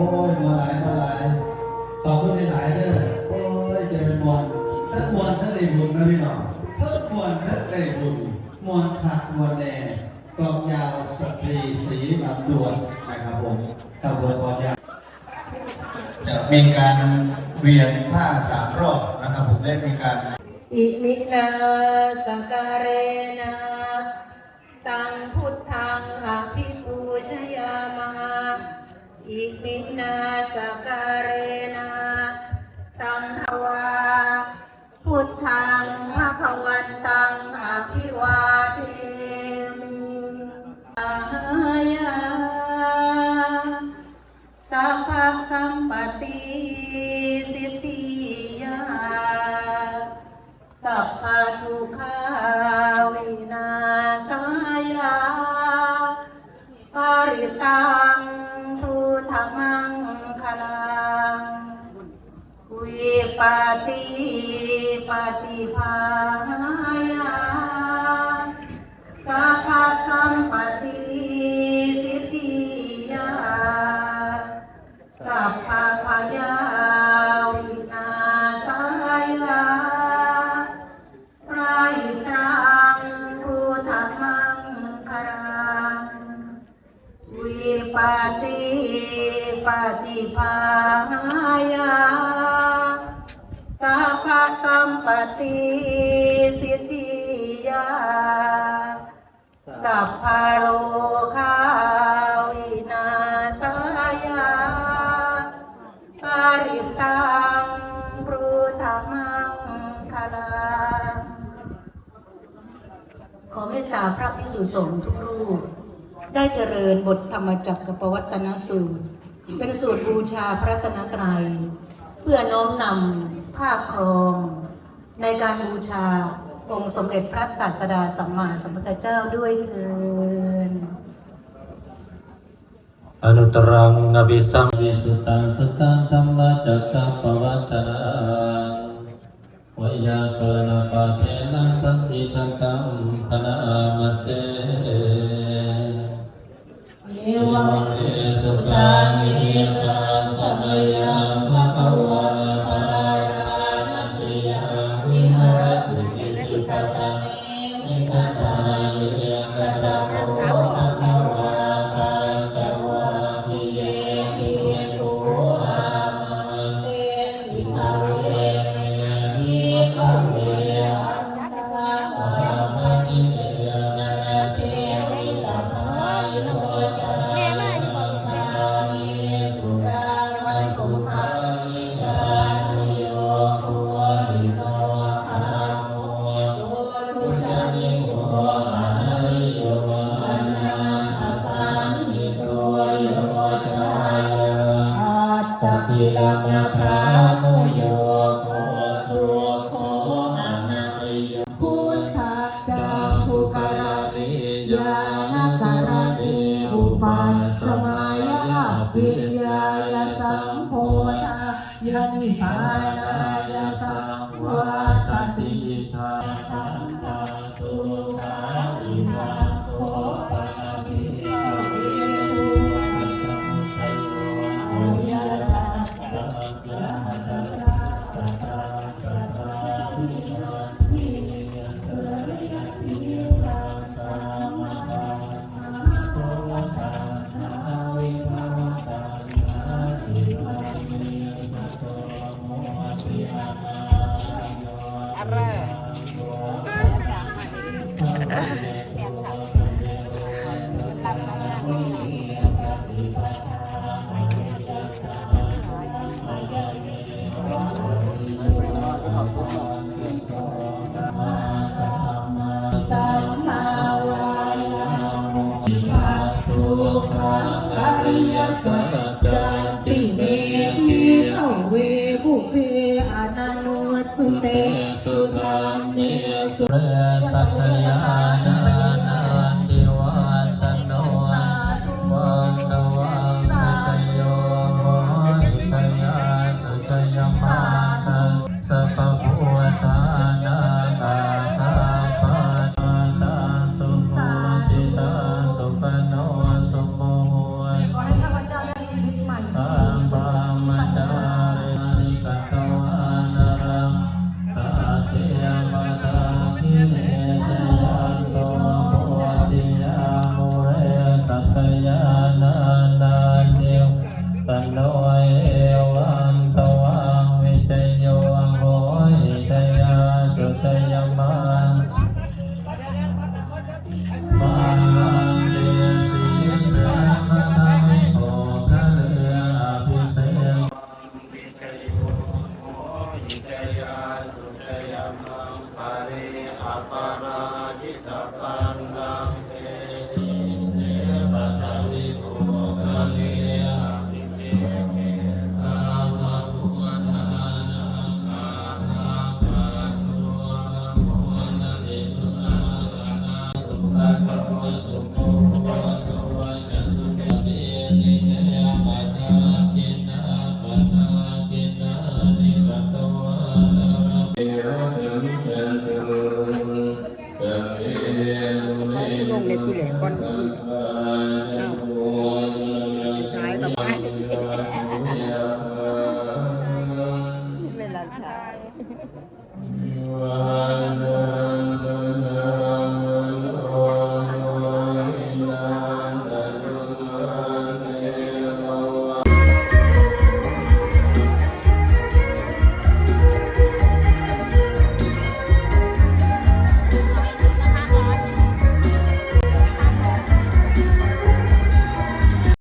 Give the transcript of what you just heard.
อ้ยมาหลายมาหลายขอบคุณหลายๆเด้อโอ้ยจะเป็นมวลทั้งมวลทั้งได้บุญนะพี่น้องทั้งมวลทั้งได้บุญมวลขัดมวลแน่กองยาวสตรีสีลำดวนนะครับผมขบวนกองยาวจะมีการเวียนผ้าสามรอบนะครับผมได้มีการอิมินาสังการเรนะตังพุทธังอภิปูชยามา อิมินาสการเรนะตังภวา พุทธังภะคะวันตังอภิวาเทมิอายาสัพพสัมปติสิทธิยาสัพพะทุกขาวินาศายาปริตัง ปติปฏิภาณาสัพสัมปติสิทธิยาสัพพะพยาวินาศายลาปรายิตังพุทธมังคลังวิปติปฏิภาณา ปฏิสิทธิยา สัพพะโลกาวินาศายาปาริตังปรุธมังคลาขอเมตตาพระพิสุสงฆ์ทุกรูป ได้เจริญบทธรรมจักรกับปวัตนสูตร เป็นสูตรบูชาพระตนตรัย เพื่อน้อมนำภาคครอง ในการบูชาองค์สมเด็จพระศาสดาสัมมาสัมพุทธเจ้าด้วยเถิดอนุตรังอภิสัมวิสุตังสตังธรรมจักรปวัตนังวยากรณปาเทนะสันติทังคัมพนามาเส ทิอ อ ริอัปราชิตปันังเตสิเปัสวิโกกะเลอิเทเกสาวะภูนานาคาถาปันตุภูนานิสุนานาสุภะกวะสุภะวะจัสุเกลินิเตยปัตตากินาปัตากินานิปัตตวะเต